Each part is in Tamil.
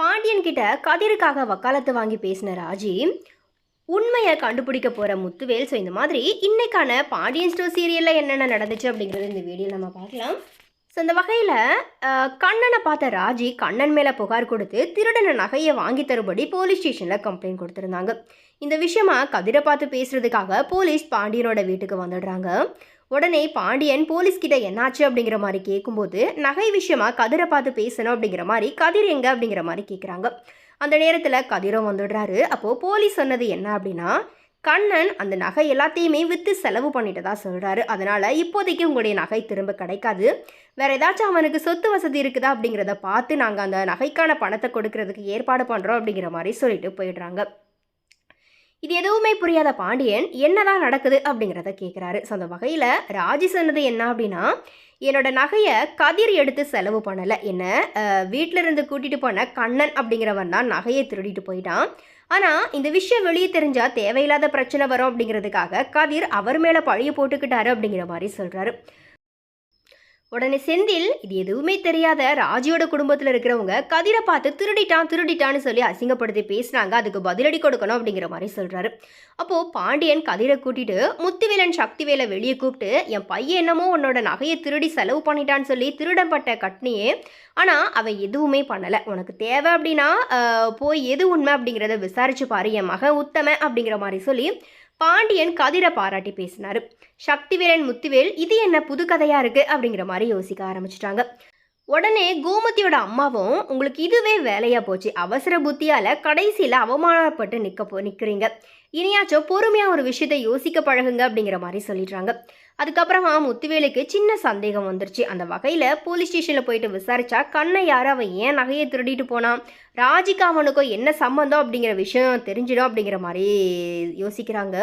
பாண்டியன் கிட்ட கதிருக்காக வக்காலத்து வாங்கி பேசின ராஜி உண்மையை கண்டுபிடிக்க போகிற முத்துவேல் ஸோ இந்த மாதிரி இன்னைக்கான பாண்டியன் ஸ்டோர் சீரியலில் என்னென்ன நடந்துச்சு அப்படிங்கிறது இந்த வீடியோவில் நம்ம பார்க்கலாம். ஸோ இந்த வகையில் கண்ணனை பார்த்த ராஜி கண்ணன் மேலே புகார் கொடுத்து திருடன நகையை வாங்கி தரும்படி போலீஸ் ஸ்டேஷனில் கம்ப்ளைண்ட் கொடுத்துருந்தாங்க. இந்த விஷயமா கதிரை பார்த்து பேசுகிறதுக்காக போலீஸ் பாண்டியனோட வீட்டுக்கு வந்துடுறாங்க. உடனே பாண்டியன் போலீஸ்கிட்ட என்னாச்சு அப்படிங்கிற மாதிரி கேட்கும்போது நகை விஷயமா கதிரை பார்த்து பேசணும் அப்படிங்கிற மாதிரி கதிர் எங்க அப்படிங்கிற மாதிரி கேட்குறாங்க அந்த நேரத்தில் கதிரும் வந்துடுறாரு. அப்போது போலீஸ் சொன்னது என்ன அப்படின்னா கண்ணன் அந்த நகை எல்லாத்தையுமே விற்று செலவு பண்ணிட்டதா சொல்கிறாரு அதனால் இப்போதைக்கு உங்களுடைய நகை திரும்ப கிடைக்காது. வேறு ஏதாச்சும் அவனுக்கு சொத்து வசதி இருக்குதா அப்படிங்கிறத பார்த்து நாங்கள் அந்த நகைக்கான பணத்தை கொடுக்கறதுக்கு ஏற்பாடு பண்ணுறோம் அப்படிங்கிற மாதிரி சொல்லிட்டு போயிடுறாங்க. இது எதுவுமே புரியாத பாண்டியன் என்னதான் நடக்குது அப்படிங்கிறத கேட்குறாரு ஸோ அந்த வகையில் ராஜி சொன்னது என்ன அப்படின்னா என்னோட நகையை கதிர் எடுத்து செலவு பண்ணலை. என்ன வீட்டில் இருந்து கூட்டிகிட்டு போன கண்ணன் அப்படிங்கிறவன் தான் நகையை திருடிட்டு போயிட்டான். ஆனால் இந்த விஷயம் வெளியே தெரிஞ்சால் தேவையில்லாத பிரச்சனை வரும் அப்படிங்கிறதுக்காக கதிர் அவர் மேலே பழிய போட்டுக்கிட்டாரு அப்படிங்கிற மாதிரி சொல்கிறாரு உடனே செந்தில் இது எதுவுமே தெரியாத ராஜியோட குடும்பத்தில் இருக்கிறவங்க கதிரை பார்த்து திருடிட்டான் திருடிட்டான்னு சொல்லி அசிங்கப்படுத்தி பேசுனாங்க. அதுக்கு பதிலடி கொடுக்கணும் அப்படிங்கிற மாதிரி சொல்கிறாரு அப்போது பாண்டியன் கதிரை கூட்டிட்டு முத்துவேலன் சக்திவேலை வெளியே கூப்பிட்டு என் பையன் என்னமோ உன்னோட நகையை திருடி செலவு பண்ணிட்டான்னு சொல்லி திருடப்பட்ட கட்னியே ஆனால் அவன் எதுவுமே பண்ணலை. உனக்கு தேவை அப்படின்னா போய் எது உண்மை அப்படிங்கிறத விசாரிச்சு பாரு. என் மகன் உத்தம அப்படிங்கிற மாதிரி சொல்லி பாண்டியன் கதிரை பாராட்டி பேசினார். சக்திவேலன் முத்துவேல் இது என்ன புது கதையாக இருக்குது அப்படிங்கிற மாதிரி யோசிக்க ஆரம்பிச்சிட்டாங்க. உடனே கோமதியோட அம்மாவும் உங்களுக்கு இதுவே வேலையா போச்சு. அவசர புத்தியால கடைசியில் அவமானப்பட்டு நிக்க போ நிற்கிறீங்க இனியாச்சும் பொறுமையாக ஒரு விஷயத்தை யோசிக்க பழகுங்க அப்படிங்கிற மாதிரி சொல்லிடுறாங்க. அதுக்கப்புறமா முத்துவேலுக்கு சின்ன சந்தேகம் வந்துருச்சு. அந்த வகையில் போலீஸ் ஸ்டேஷனில் போயிட்டு விசாரிச்சா கண்ணை யார் அவன் ஏன் நகையை திருடிட்டு போனான்? ராஜிக்கு அவனுக்கும் என்ன சம்மந்தம் அப்படிங்கிற விஷயம் தெரிஞ்சிடும் அப்படிங்கிற மாதிரி யோசிக்கிறாங்க.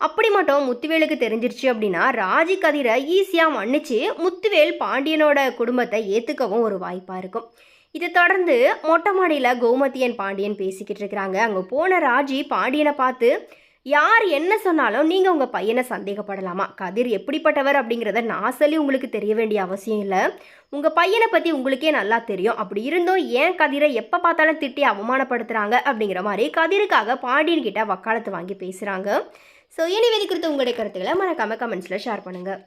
அப்படி மட்டும் முத்துவேலுக்கு தெரிஞ்சிருச்சு அப்படின்னா ராஜி கதிரை ஈஸியாக மன்னிச்சு முத்துவேல் பாண்டியனோட குடும்பத்தை ஏற்றுக்கவும் ஒரு வாய்ப்பாக இருக்கும். இதை தொடர்ந்து மொட்டை மாடியில் கோமதியன் பாண்டியன் பேசிக்கிட்டு இருக்கிறாங்க. அங்கே போன ராஜி பாண்டியனை பார்த்து யார் என்ன சொன்னாலும் நீங்கள் உங்கள் பையனை சந்தேகப்படலாமா? கதிர் எப்படிப்பட்டவர் அப்படிங்கிறத நான் சொல்லி உங்களுக்கு தெரிய வேண்டிய அவசியம் இல்லை. உங்கள் பையனை பற்றி உங்களுக்கே நல்லா தெரியும். அப்படி இருந்தும் ஏன் கதிரை எப்போ பார்த்தாலும் திட்டி அவமானப்படுத்துகிறாங்க அப்படிங்கிற மாதிரி கதிருக்காக பாண்டியன்கிட்ட வக்காலத்து வாங்கி பேசுகிறாங்க ஸோ இனி வெளி குறித்து உங்களுடைய கருத்துக்களை மறக்காமல் கமெண்ட்ஸில் ஷேர் பண்ணுங்கள்